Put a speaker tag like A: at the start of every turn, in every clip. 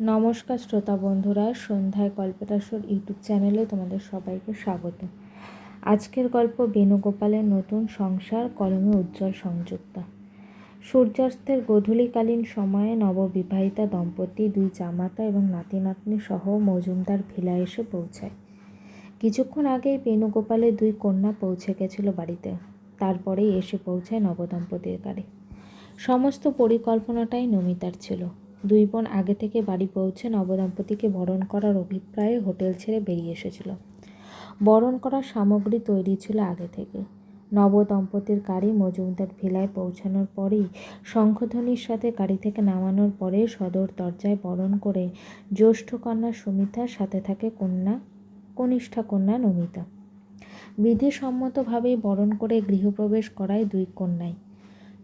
A: নমস্কার শ্রোতা বন্ধুরা, সন্ধ্যায় কল্পটাসর ইউটিউব চ্যানেলে তোমাদের সবাইকে স্বাগত। আজকের গল্প বেণুগোপালের নতুন সংসার, কলমে উজ্জ্বল সংযুক্তা সূর্যাস্তের গধূলিকালীন সময়ে নববিবাহিতা দম্পতি, দুই জামাতা এবং নাতি নাতনি সহ মজুমদার ভিলা এসে পৌঁছায়। কিছুক্ষণ আগেই বেণুগোপালের দুই কন্যা পৌঁছে গেছিল বাড়িতে। তারপরেই এসে পৌঁছায় নবদম্পতির গাড়ি। সমস্ত পরিকল্পনাটাই নমিতার ছিল। দুই বোন আগে থেকে বাড়ি পৌঁছে নবদম্পতিকে বরণ করার অভিপ্রায়ে হোটেল ছেড়ে বেরিয়ে এসেছিল। বরণ করার সামগ্রী তৈরি ছিল আগে থেকে। নবদম্পতির গাড়ি মজুমদার ভিলায় পৌঁছানোর পরেই শঙ্খধ্বনির সাথে গাড়ি থেকে নামানোর পরে সদর দরজায় বরণ করে জ্যৈষ্ঠ কন্যা সুমিতার সাথে থাকে কন্যা, কনিষ্ঠা কন্যা নমিতা। বিধিসম্মতভাবেই বরণ করে গৃহপ্রবেশ করায় দুই কন্যাই।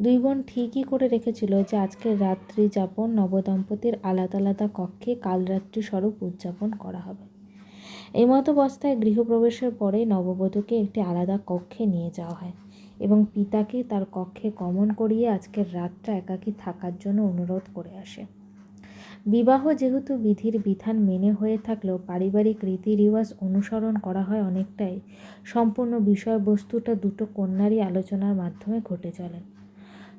A: দুই বোন ঠিকই করে রেখেছিল যে আজকের রাত্রি যাপন নবদম্পতির আলাদা আলাদা কক্ষে কাল রাত্রি স্বরূপ উদযাপন করা হবে। এই মতো অবস্থায় গৃহপ্রবেশের পরে নববধূকে একটি আলাদা কক্ষে নিয়ে যাওয়া হয় এবং পিতাকে তার কক্ষে গমন করিয়ে আজকের রাতটা একাকী থাকার জন্য অনুরোধ করে আসে। বিবাহ যেহেতু বিধির বিধান মেনে হয়ে থাকলেও পারিবারিক রীতি রিওয়াজ অনুসরণ করা হয় অনেকটাই। সম্পূর্ণ বিষয়বস্তুটা দুটো কন্যারই আলোচনার মাধ্যমে ঘটে চলে।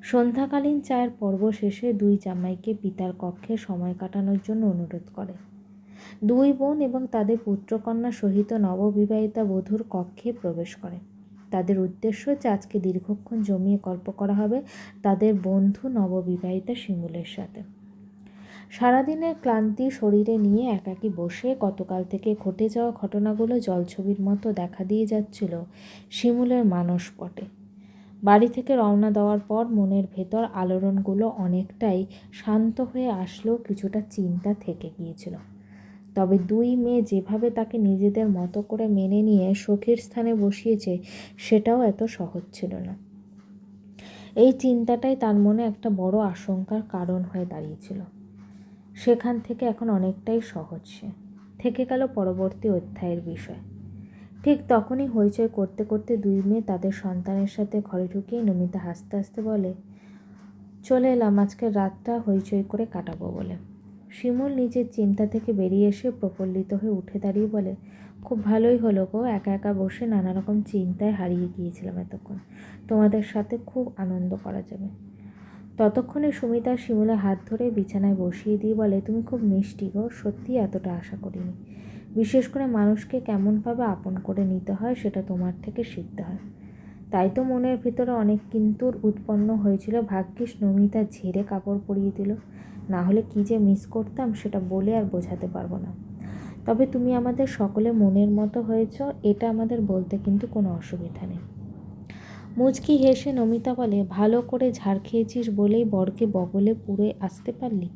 A: সন্ধ্যাকালীন চায়ের পর্ব শেষে দুই জামাইকে পিতার কক্ষে সময় কাটানোর জন্য অনুরোধ করে। দুই বোন এবং তাদের পুত্রকন্যা সহিত নববিবাহিতা বধূর কক্ষে প্রবেশ করে। তাদের উদ্দেশ্য যে আজকে দীর্ঘক্ষণ জমিয়ে গল্প করা হবে তাদের বন্ধু নববিবাহিতা শিমুলের সাথে। সারাদিনের ক্লান্তি শরীরে নিয়ে একাকি বসে গতকাল থেকে ঘটে যাওয়া ঘটনাগুলো জলছবির মতো দেখা দিয়ে যাচ্ছিল শিমুলের মানসপটে। বাড়ি থেকে রওনা দেওয়ার পর মনের ভেতর আলোড়নগুলো অনেকটাই শান্ত হয়ে আসলেও কিছুটা চিন্তা থেকে গিয়েছিল। তবে দুই মেয়ে যেভাবে তাকে নিজেদের মতো করে মেনে নিয়ে শোকের স্থানে বসিয়েছে, সেটাও এত সহজ ছিল না। এই চিন্তাটাই তার মনে একটা বড় আশঙ্কার কারণ হয়ে দাঁড়িয়েছিল। সেখান থেকে এখন অনেকটাই সহজ সে। থেকে গেল পরবর্তী অধ্যায়ের বিষয়। ঠিক তখনই হইচই করতে করতে দুই মেয়ে তাদের সন্তানের সাথে ঘরে ঢুকিয়ে নমিতা হাসতে হাসতে বলে, চলে এলাম, আজকের রাতটা হইচই করে কাটাবো বলে। শিমুল নিজের চিন্তা থেকে বেরিয়ে এসে প্রফুল্লিত হয়ে উঠে দাঁড়িয়ে বলে, খুব ভালোই হলো গো, একা একা বসে নানা রকম চিন্তায় হারিয়ে গিয়েছিলাম এতক্ষণ। তোমাদের সাথে খুব আনন্দ করা যাবে ততক্ষণে সুমিতা শিমুলে হাত ধরে বিছানায় বসিয়ে দিয়ে বলে, তুমি খুব মিষ্টি গো সত্যি এতটা আশা করিনি। বিশেষ করে মানুষকে কেমনভাবে আপন করে নিতে হয় সেটা তোমার থেকে শিখতে হয়। তাই তো মনের ভিতরে অনেক কিন্তুর উৎপন্ন হয়েছিল, ভাগ্যিস নমিতা ঝেড়ে কাপড় পরিয়ে দিল। না হলে কী যে মিস করতাম সেটা বলে আর বোঝাতে পারব না। তবে তুমি আমাদের সকলে মনের মতো হয়েছ, এটা আমাদের বলতে কিন্তু কোনো অসুবিধা নেই। মুচকি হেসে নমিতা বলে, ভালো করে ঝাড় খেয়েছিস বলেই বরকে বগলে পুড়ে আসতে পারলি?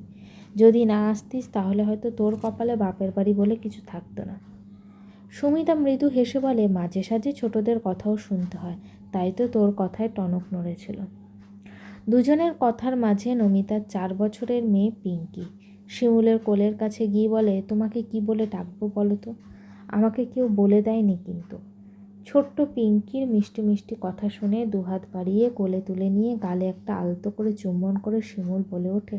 A: যদি না আসতিস, তাহলে হয়তো তোর কপালে বাপের বাড়ি বলে কিছু থাকতো না। সুমিতা মৃদু হেসে বলে, মাঝে সাঝে ছোটদের কথাও শুনতে হয়। তাই তো তোর কথায় টনক নড়েছিল। দুজনের কথার মাঝে নমিতার চার বছরের মেয়ে পিঙ্কি। শিমুলের কোলের কাছে গিয়ে বলে, তোমাকে কি বলে ডাকবো বলো তো? আমাকে কেউ বলে দেয়নি কিন্তু। ছোট্ট পিঙ্কির মিষ্টি মিষ্টি কথা শুনে দুহাত বাড়িয়ে কোলে তুলে নিয়ে গালে একটা আলতো করে চুম্বন করে শিমুল বলে ওঠে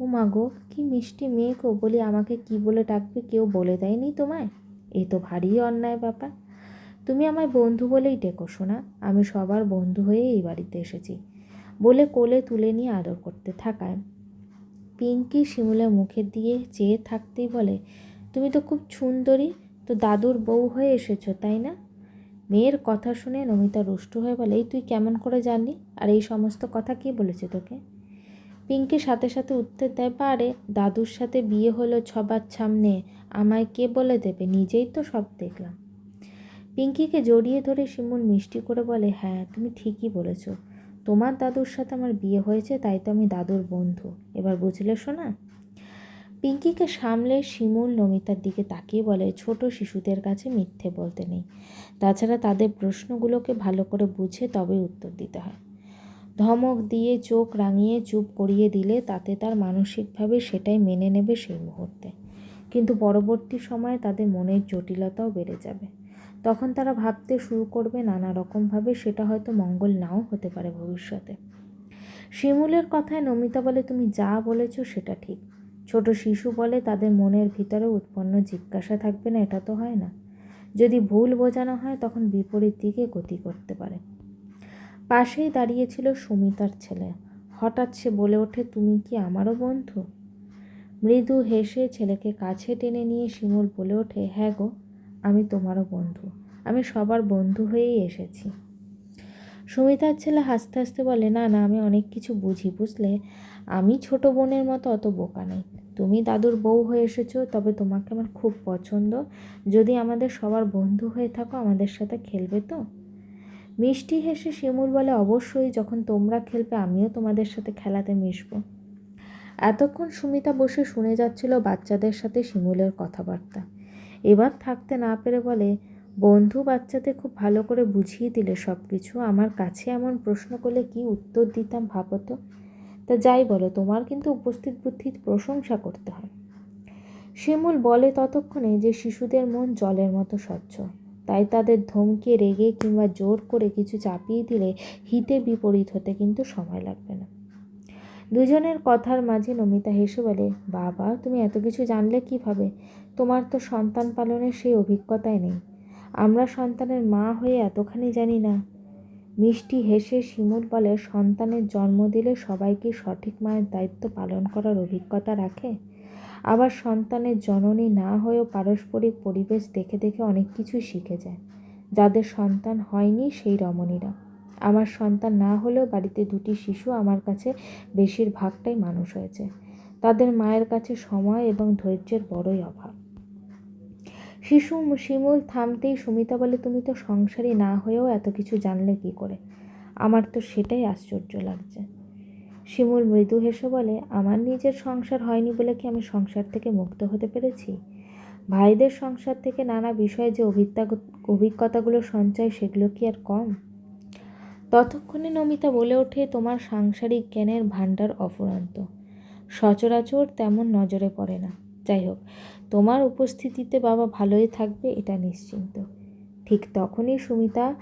A: ও মা গো, কী মিষ্টি মেয়ে গো, বলি আমাকে কি বলে ডাকবে কেউ বলে দেয়নি তোমায়? এ তো ভারী অন্যায় ব্যাপার। তুমি আমায় বন্ধু বলেই ডেকো শোনা আমি সবার বন্ধু হয়ে এই বাড়িতে এসেছি। বলে কোলে তুলে নিয়ে আদর করতে থাকায়। পিঙ্কি শিমুলের মুখের দিয়ে চেয়ে থাকতেই বলে, তুমি তো খুব সুন্দরী, তো দাদুর বউ হয়ে এসেছ, তাই না? মেয়ের কথা শুনে নমিতা রুষ্ট হয়ে বলে, এই তুই কেমন করে জানলি? আর এই সমস্ত কথা কে বলেছে তোকে? পিঙ্কি সাথে সাথে উত্তর দেয় পারে, দাদুর সাথে বিয়ে হলো ছবার সামনে, আমায় কে বলে দেবে? নিজেই তো সব দেখলাম। পিঙ্কিকে জড়িয়ে ধরে শিমুল মিষ্টি করে বলে হ্যাঁ তুমি ঠিকই বলেছ। তোমার দাদুর সাথে আমার বিয়ে হয়েছে, তাই তো আমি দাদুর বন্ধু। এবার বুঝলে শোনা পিঙ্কিকে সামলে শিমুল নমিতার দিকে তাকিয়ে বলে, ছোট শিশুদের কাছে মিথ্যে বলতে নেই। তাছাড়া তাদের প্রশ্নগুলোকে ভালো করে বুঝে তবে উত্তর দিতে হয়। ধমক দিয়ে চোখ রাঙিয়ে চুপ করিয়ে দিলে তাতে তার মানসিকভাবে সেটাই মেনে নেবে সেই মুহূর্তে। কিন্তু পরবর্তী সময়ে তাদের মনের জটিলতাও বেড়ে যাবে। তখন তারা ভাবতে শুরু করবে নানা রকমভাবে সেটা হয়তো মঙ্গল নাও হতে পারে ভবিষ্যতে। শিমুলের কথায় নমিতা বলে, তুমি যা বলেছ সেটা ঠিক। ছোট শিশু বলে তাদের মনের ভিতরে উৎপন্ন জিজ্ঞাসা থাকবে না, এটা তো হয় না। যদি ভুল বোঝানো হয় তখন বিপরীত দিকে গতি করতে পারে। পাশেই দাঁড়িয়েছিল সুমিতার ছেলে। হঠাৎ সে বলে ওঠে, তুমি কি আমারও বন্ধু? মৃদু হেসে ছেলেকে কাছে টেনে নিয়ে শিমুল বলে ওঠে হ্যাঁ গো, আমি তোমারও বন্ধু। আমি সবার বন্ধু হয়েই এসেছি। সুমিতার ছেলে হাসতে হাসতে বলে, না না, আমি অনেক কিছু বুঝি, বুঝলে? আমি ছোট বোনের মতো অত বোকা নেই। তুমি দাদুর বউ হয়ে এসেছ, তবে তোমাকে আমার খুব পছন্দ। যদি আমাদের সবার বন্ধু হয়ে থাকো, আমাদের সাথে খেলবে তো? মিষ্টি হেসে শিমুল বলে, অবশ্যই যখন তোমরা খেলবে, আমিও তোমাদের সাথে খেলাতে মিশবো। এতক্ষণ সুমিতা বসে শুনে যাচ্ছিল বাচ্চাদের সাথে শিমুলের কথাবার্তা। এবার থাকতে না পেরে বলে, বন্ধু, বাচ্চাদের খুব ভালো করে বুঝিয়ে দিলে সব কিছু আমার কাছে এমন প্রশ্ন করলে কি উত্তর দিতাম, ভাবো তো? তা যাই বলো, তোমার কিন্তু উপস্থিত বুদ্ধির প্রশংসা করতে হয়। শিমুল বলে ততক্ষণে যে শিশুদের মন জলের মতো স্বচ্ছ। তাই তাদের ধমকে, রেগে কিংবা জোর করে কিছু চাপিয়ে দিলে হিতে বিপরীত হতে কিন্তু সময় লাগবে না। দুজনের কথার মাঝে নমিতা হেসে বলে, বাবা, তুমি এত কিছু জানলে কীভাবে? তোমার তো সন্তান পালনের সেই অভিজ্ঞতাই নেই। আমরা সন্তানের মা হয়ে এতখানি জানি না। মিষ্টি হেসে শিমুল বলে, সন্তানের জন্ম দিলে সবাইকে সঠিক মায়ের দায়িত্ব পালন করার অভিজ্ঞতা রাখে? আবার সন্তানের জননী না হয়েও পারস্পরিক পরিবেশ দেখে দেখে অনেক কিছুই শিখে যায়। যাদের সন্তান হয়নি সেই রমণীরা। আমার সন্তান না হলেও বাড়িতে দুটি শিশু আমার কাছে বেশিরভাগটাই মানুষ হয়েছে। তাদের মায়ের কাছে সময় এবং ধৈর্যের বড়ই অভাব। শিশু শিমুল থামতেই সুমিতা বলে, তুমি তো সংসারী না হয়েও এত কিছু জানলে কি করে? আমার তো সেটাই আশ্চর্য লাগছে। শিমুল মৃদু হেসে বলে, আমার নিজের সংসার হয়নি বলে কি আমি সংসার থেকে মুক্ত হতে পেরেছি? ভাইদের সংসার থেকে নানা বিষয়ে যে অভিজ্ঞতা, অভিজ্ঞতাগুলো সঞ্চয়, সেগুলো কি আর কম? ততক্ষণে নমিতা বলে ওঠে, তোমার সাংসারিক জ্ঞানের ভাণ্ডার অফুরন্ত। সচরাচর তেমন নজরে পড়ে না। যাই হোক, তোমার উপস্থিতিতে বাবা ভালোই থাকবে, এটা নিশ্চিন্ত। ঠিক তখনই সুমিতা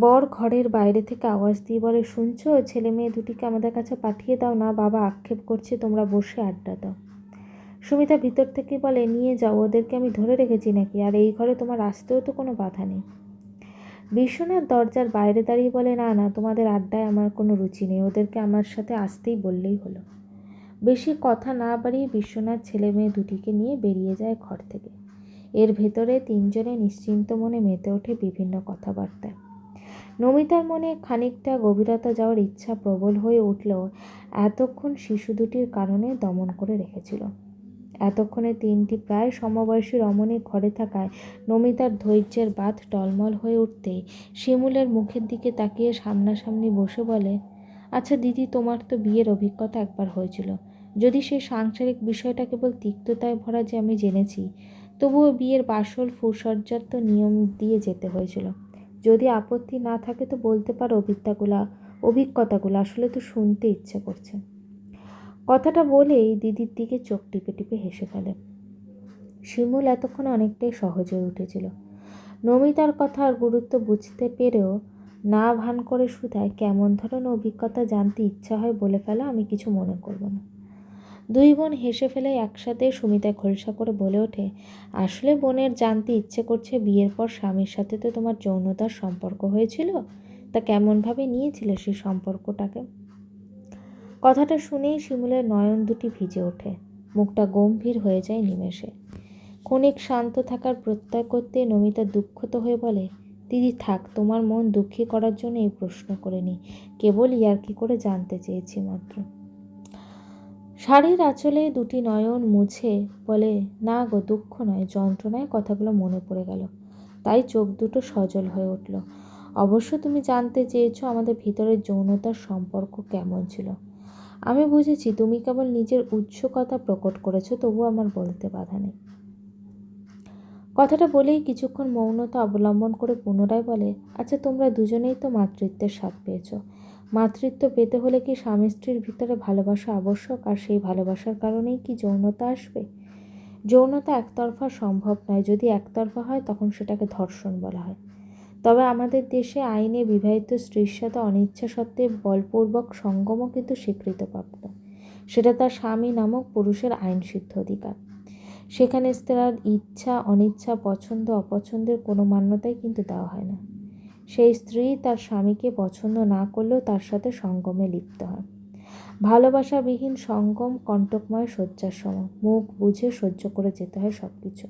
A: বর ঘরের বাইরে থেকে আওয়াজ দিয়ে বলে, শুনছো? ছেলে মেয়ে দুটিকে আমাদের কাছে পাঠিয়ে দাও না, বাবা আক্ষেপ করছে, তোমরা বসে আড্ডা দাও। সুমিতা ভিতর থেকে বলে, নিয়ে যাও, ওদেরকে আমি ধরে রেখেছি নাকি? আর এই ঘরে তোমার আসতেও তো কোনো বাধা নেই। বিশ্বনাথ দরজার বাইরে দাঁড়িয়ে বলে, না না, তোমাদের আড্ডায় আমার কোনো রুচি নেই, ওদেরকে আমার সাথে আসতেই বললেই হলো। বেশি কথা না বাড়িয়ে বিশ্বনাথ ছেলে মেয়ে দুটিকে নিয়ে বেরিয়ে যায় ঘর থেকে। এর ভেতরে তিনজনে নিশ্চিন্ত মনে মেতে ওঠে বিভিন্ন কথাবার্তায়। নমিতার মনে খানিকটা গভীরতা যাওয়ার ইচ্ছা প্রবল হয়ে উঠলেও এতক্ষণ শিশু দুটির কারণে দমন করে রেখেছিল। এতক্ষণে তিনটি প্রায় সমবয়সী রমণী ঘরে থাকায় নমিতার ধৈর্যের বাঁধ টলমল হয়ে উঠতেই শিমুলের মুখের দিকে তাকিয়ে সামনাসামনি বসে বলে আচ্ছা দিদি, তোমার তো বিয়ের অভিজ্ঞতা একবার হয়েছিল। যদি সেই সাংসারিক বিষয়টা কেবল তিক্ততায় ভরা যে আমি জেনেছি, তবুও বিয়ের বাসল ফুসজ্জার তো নিয়ম দিয়ে যেতে হয়েছিল। যদি আপত্তি না থাকে তো বলতে পারো অভিজ্ঞতাগুলা, অভিজ্ঞতাগুলো। আসলে তো শুনতে ইচ্ছে করছে। কথাটা বলেই দিদির দিকে চোখ টিপে টিপে হেসে ফেলে। শিমুল এতক্ষণ অনেকটাই সহজ হয়ে উঠেছিল। নমিতার কথার গুরুত্ব বুঝতে পেরেও না ভান করে শুধায় কেমন ধরনের অভিজ্ঞতা জানতে ইচ্ছা হয় বলে ফেলা আমি কিছু মনে করব না। দুই বোন হেসে ফেলে একসাথে সুমিতা খোলসা করে বলে ওঠে, আসলে বোনের জানতে ইচ্ছে করছে বিয়ের পর স্বামীর সাথে তো তোমার যৌনতার সম্পর্ক হয়েছিল, তা কেমনভাবে নিয়েছিলে সেই সম্পর্কটাকে? কথাটা শুনেই শিমুলের নয়ন দুটি ভিজে ওঠে, মুখটা গম্ভীর হয়ে যায় নিমেষে। ক্ষণিক শান্ত থাকার প্রত্যয় করতে নমিতা দুঃখত হয়ে বলে, দিদি, থাক, তোমার মন দুঃখী করার জন্য এই প্রশ্ন করিনি, কেবল ইয়ার্কি করে জানতে চেয়েছি মাত্র। শাড়ির আঁচলে দুটি নয়ন মুছে বলে, না গো, দুঃখ নয়, যন্ত্রণায় কথাগুলো মনে পড়ে গেল তাই চোখ দুটো সজল হয়ে উঠল। অবশ্য তুমি জানতে চেয়েছো আমাদের ভিতরের যৌনতার সম্পর্ক কেমন ছিল। আমি বুঝেছি তুমি কেবল নিজের উচ্চ কথা প্রকট করেছ, তবু আমার বলতে বাধা নেই কথাটা বলেই কিছুক্ষণ মৌনতা অবলম্বন করে পুনরায় বলে আচ্ছা তোমরা দুজনেই তো মাতৃত্বের স্বাদ পেয়েছ। মাতৃত্ব পেতে হলে কি স্বামী স্ত্রীর ভিতরে ভালোবাসা আবশ্যক? আর সেই ভালোবাসার কারণেই কি যৌনতা আসবে? যৌনতা একতরফা সম্ভব নয়। যদি একতরফা হয়, তখন সেটাকে ধর্ষণ বলা হয়। তবে আমাদের দেশে আইনে বিবাহিত স্ত্রীর সাথে অনিচ্ছা সত্ত্বে বলপূর্বক সঙ্গমও কিন্তু স্বীকৃতপ্রাপ্ত। সেটা তার স্বামী নামক পুরুষের আইনসিদ্ধ অধিকার। সেখানে তার ইচ্ছা, অনিচ্ছা, পছন্দ, অপছন্দের কোনো মান্যতাই কিন্তু দেওয়া হয় না। সেই স্ত্রী তার স্বামীকে পছন্দ না করলেও তার সাথে সঙ্গমে লিপ্ত হয়। ভালোবাসাবিহীন সঙ্গম কণ্টকময় শয্যার সম মুখ বুঝে সহ্য করে যেতে হয় সব কিছু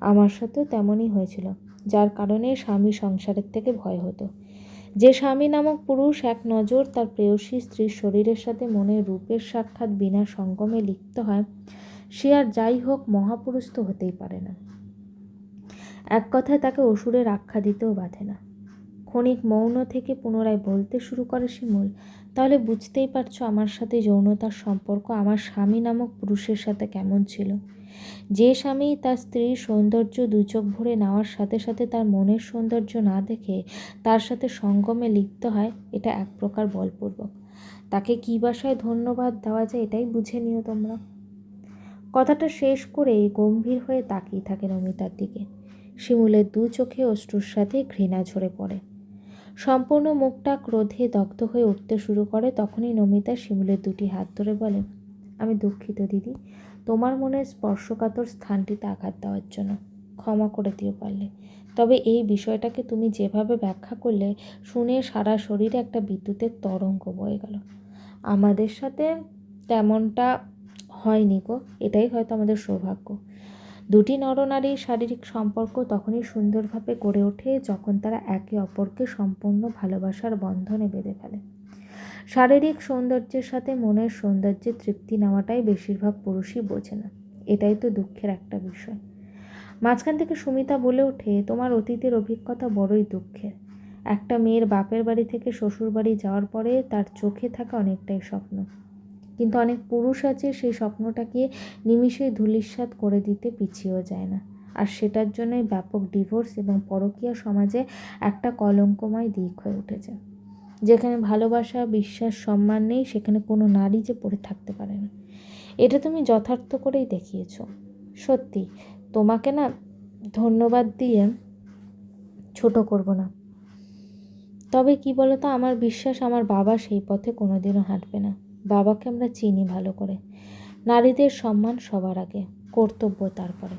A: আমার সাথেও তেমনই হয়েছিল, যার কারণে স্বামী সংসারের থেকে ভয় হতো। যে স্বামী নামক পুরুষ এক নজর তার প্রেয়সী স্ত্রীর শরীরের সাথে মনের রূপের সাক্ষাৎ বিনা সঙ্গমে লিপ্ত হয়, সে আর যাই হোক মহাপুরুষ তো হতেই পারে না। এক কথায় তাকে অসুরের আখ্যা দিতেও বাধে না। ক্ষণিক মৌন থেকে পুনরায় বলতে শুরু করে শিমুল, তাহলে বুঝতেই পারছ আমার সাথে যৌনতার সম্পর্ক আমার স্বামী নামক পুরুষের সাথে কেমন ছিল? যে স্বামী তার স্ত্রীর সৌন্দর্য দুই চোখ ভরে নেওয়ার সাথে সাথে তার মনের সৌন্দর্য না দেখে তার সাথে সঙ্গমে লিপ্ত হয়, এটা এক প্রকার বলপূর্বক। তাকে কী ভাষায় ধন্যবাদ দেওয়া যায় এটাই বুঝে নিও তোমরা। কথাটা শেষ করে গম্ভীর হয়ে তাকিয়ে থাকে নমিতার দিকে। শিমুলের দু চোখে অশ্রুর সাথে ঘৃণা ঝরে পড়ে। সম্পূর্ণ মুখটা ক্রোধে দগ্ধ হয়ে উঠতে শুরু করে, তখনই নমিতা শিমুলের দুটি হাত ধরে বলে, আমি দুঃখিত দিদি, তোমার মনের স্পর্শকাতর স্থানটিতে আঘাত দেওয়ার জন্য। ক্ষমা করে দিও পারলে। তবে এই বিষয়টাকে তুমি যেভাবে ব্যাখ্যা করলে, শুনে সারা শরীরে একটা বিদ্যুতের তরঙ্গ বয়ে গেল। আমাদের সাথে তেমনটা হয়নি গো, এটাই হয়তো আমাদের সৌভাগ্য। দুটি নরনারীর শারীরিক সম্পর্ক তখনই সুন্দরভাবে গড়ে ওঠে যখন তারা একে অপরকে সম্পূর্ণ ভালোবাসার বন্ধনে বেঁধে ফেলে। শারীরিক সৌন্দর্যের সাথে মনের সৌন্দর্যের তৃপ্তি নেওয়াটাই বেশিরভাগ পুরুষই বোঝে না। এটাই তো দুঃখের একটা বিষয়। মাঝখান থেকে সুমিতা বলে ওঠে, তোমার অতীতের অভিজ্ঞতা বড়ই দুঃখের। একটা মেয়ের বাপের বাড়ি থেকে শ্বশুর বাড়ি যাওয়ার পরে তার চোখে থাকা অনেকটাই স্বপ্ন। কিন্তু অনেক পুরুষ আছে, সেই স্বপ্নটাকে নিমিষেই ধূলিসাৎ করে দিতে পিছিয়েও যায় না। আর সেটার জন্যই ব্যাপক ডিভোর্স এবং পরকীয়া সমাজে একটা কলঙ্কময় দিক হয়ে উঠেছে। যেখানে ভালোবাসা, বিশ্বাস, সম্মান নেই, সেখানে কোনো নারী যে পড়ে থাকতে পারে না। এটা তুমি যথার্থ করেই দেখিয়েছ। সত্যি, তোমাকে না ধন্যবাদ দিয়ে ছোট করব না। তবে কি বলো তো আমার বিশ্বাস আমার বাবা সেই পথে কোনোদিনও হাঁটবে না। বাবাকে আমরা চিনি ভালো করে। নারীদের সম্মান সবার আগে, কর্তব্য তারপরে।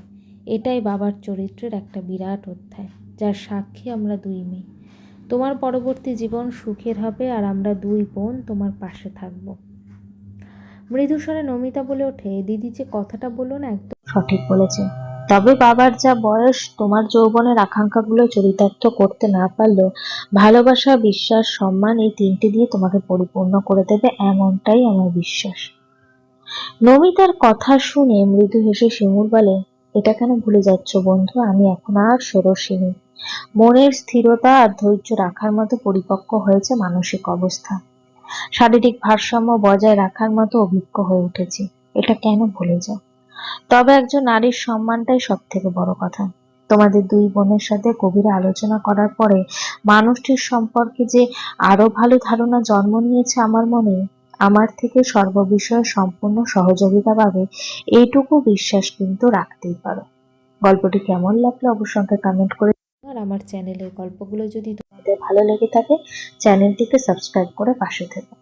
A: এটাই বাবার চরিত্রের একটা বিরাট অধ্যায়, যার সাক্ষী আমরা দুই মেয়ে। তোমার পরবর্তী জীবন সুখের হবে আর আমরা দুই বোন তোমার পাশে থাকব। মৃদুস্বরে নমিতা বলে ওঠে দিদি যে কথাটা বলল না একদম
B: সঠিক বলেছে। তবে বাবার যা বয়স, তোমার যৌবনের আকাঙ্ক্ষাগুলো চরিতার্থ করতে না পারলেও ভালোবাসা, বিশ্বাস, সম্মান এই তিনটি দিয়ে তোমাকে পরিপূর্ণ করে দেবে এমনটাই আমার বিশ্বাস। নমিতার কথা শুনে মৃদু হেসে শিমুর বলে, এটা কেন ভুলে যাচ্ছ বন্ধু? আমি এখন আর ষোড়শিনী মনের স্থিরতা আর ধৈর্য রাখার মতো পরিপক্ক হয়েছে মানসিক অবস্থা। শারীরিক ভারসাম্য বজায় রাখার মতো অভিজ্ঞ হয়ে উঠেছি। এটা কেন ভুলে যাও? তবে একজন নারীর সম্মানটাই সব থেকে বড় কথা। তোমাদের দুই বোনের সাথে গভীর আলোচনা করার পরে মানুষটির সম্পর্কে যে আরও ভালো ধারণা জন্ম নিয়েছে আমার মনে, আমার থেকে সর্ববিষয়ে সম্পূর্ণ সহযোগিতা পাবে এইটুকু বিশ্বাস কিন্তু রাখতেই পারো। গল্পটি কেমন লাগল অবশ্যই কমেন্ট করে
A: আর আমার চ্যানেলের গল্পগুলো যদি
B: তোমাদের ভালো লেগে থাকে, চ্যানেলটিকে সাবস্ক্রাইব করে পাশে থেকো।